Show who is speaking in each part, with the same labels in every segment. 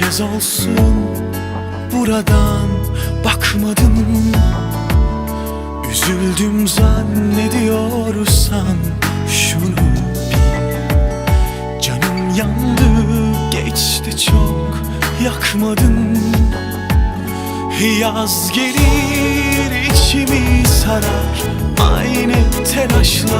Speaker 1: kez olsun buradan bakmadım. Üzüldüm zannediyorsan şunu bil. Canım yandı geçti çok yakmadın. Yaz gelir içimi sarar Aynı telaşlar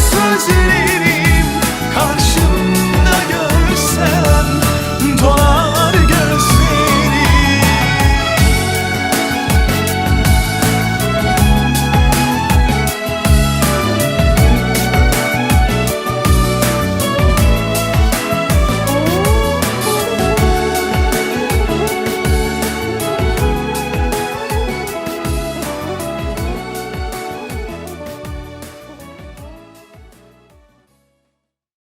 Speaker 1: 世界。